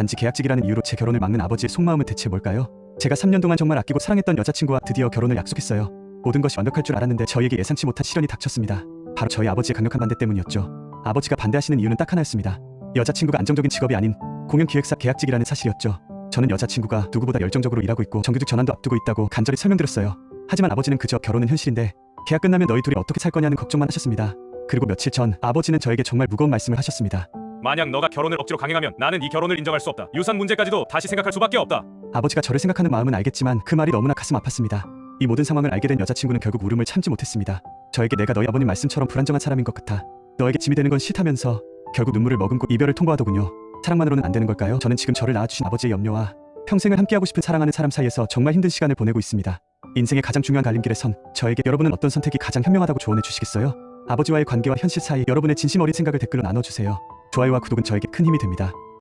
단지 계약직이라는 이유로 제 결혼을 막는 아버지의 속마음은 대체 뭘까요? 제가 3년 동안 정말 아끼고 사랑했던 여자친구와 드디어 결혼을 약속했어요. 모든 것이 완벽할 줄 알았는데 저희에게 예상치 못한 시련이 닥쳤습니다. 바로 저희 아버지의 강력한 반대 때문이었죠. 아버지가 반대하시는 이유는 딱 하나였습니다. 여자친구가 안정적인 직업이 아닌 공연기획사 계약직이라는 사실이었죠. 저는 여자친구가 누구보다 열정적으로 일하고 있고 정규직 전환도 앞두고 있다고 간절히 설명드렸어요. 하지만 아버지는 그저 결혼은 현실인데 계약 끝나면 너희 둘이 어떻게 살 거냐는 걱정만 하셨습니다. 그리고 며칠 전 아버지는 저에게 정말 무거운 말씀을 하셨습니다. 만약 너가 결혼을 억지로 강행하면 나는 이 결혼을 인정할 수 없다. 유산 문제까지도 다시 생각할 수밖에 없다. 아버지가 저를 생각하는 마음은 알겠지만 그 말이 너무나 가슴 아팠습니다. 이 모든 상황을 알게 된 여자친구는 결국 울음을 참지 못했습니다. 저에게 내가 너희 아버님 말씀처럼 불안정한 사람인 것 같아. 너에게 짐이 되는 건 싫다면서 결국 눈물을 머금고 이별을 통보하더군요. 사랑만으로는 안 되는 걸까요? 저는 지금 저를 낳아주신 아버지의 염려와 평생을 함께하고 싶은 사랑하는 사람 사이에서 정말 힘든 시간을 보내고 있습니다. 인생의 가장 중요한 갈림길에 선 저에게 여러분은 어떤 선택이 가장 현명하다고 조언해 주시겠어요? 아버지와의 관계와 현실 사이 여러분의 진심 어린 생각을 댓글로 나눠주세요. 좋아요와 구독은 저에게 큰 힘이 됩니다.